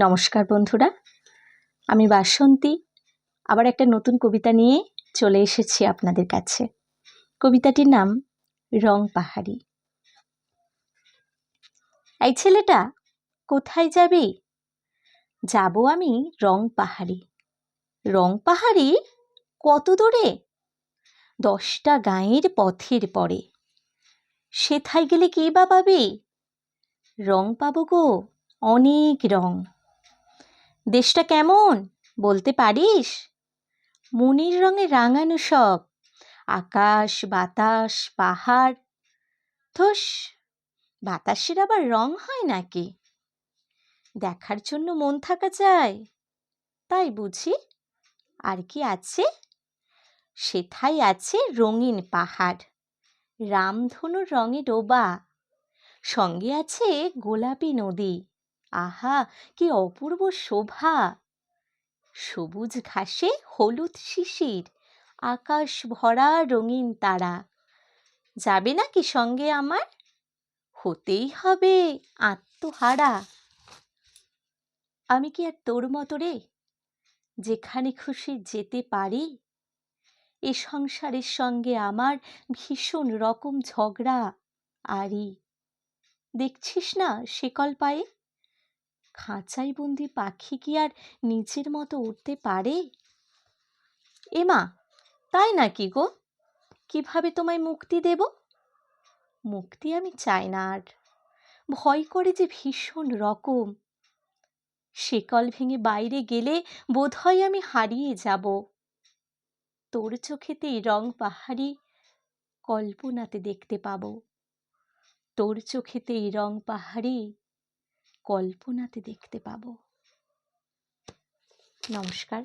নমস্কার বন্ধুরা। আমি বাসন্তী। আবার একটা নতুন কবিতা নিয়ে চলে এসেছি আপনাদের কাছে। কবিতাটির নাম, রং পাহাড়ি। এই ছেলেটা কোথায় যাবি? যাব আমি রং পাহাড়ি। রং পাহাড়ি কত দূরে? দশটা গাঁয়ের পথের পরে। সেথায় গেলে কি বা পাবে? রং পাবো গো অনেক রং। দেশটা কেমন? বলতে পারিস? মনির রঙে রাঙানো সব। আকাশ, বাতাস, পাহাড়। ধস, বাতাসের আবার রং হয় নাকি? দেখার জন্য মন থাকা যায়। তাই বুঝি? আর কি আছে? সেথায় আছে রঙিন পাহাড়। রামধনুর রঙে ডোবা। সঙ্গে আছে গোলাপি নদী। আহা, কি অপূর্ব শোভা। সবুজ ঘাসে হলুদ শিশির, আকাশ ভরা রঙিন তারা। যাবে নাকি সঙ্গে আমার? হতেই হবে আত্মহারা। আমি কি আর তোর মতো রে? যেখানে খুশি যেতে পারি? এ সংসারের সঙ্গে আমার ভীষণ রকম ঝগড়া, আরি। দেখছিস না শিকল পায়ে? খাঁচায় বন্দি পাখি কি আর নিজের মতো উঠতে পারে? এমা তাই নাকি গো? কীভাবে তোমায় মুক্তি দেব? মুক্তি আমি চাই না আর। ভয় করে যে ভীষণ রকম। শিকল ভেঙে বাইরে গেলে বোধহয় আমি হারিয়ে যাব। তোর চোখেতেই রং পাহাড়ি কল্পনাতে দেখতে পাবো। তোর চোখেতেই রং পাহাড়ি কল্পনাতে দেখতে পাবো। নমস্কার।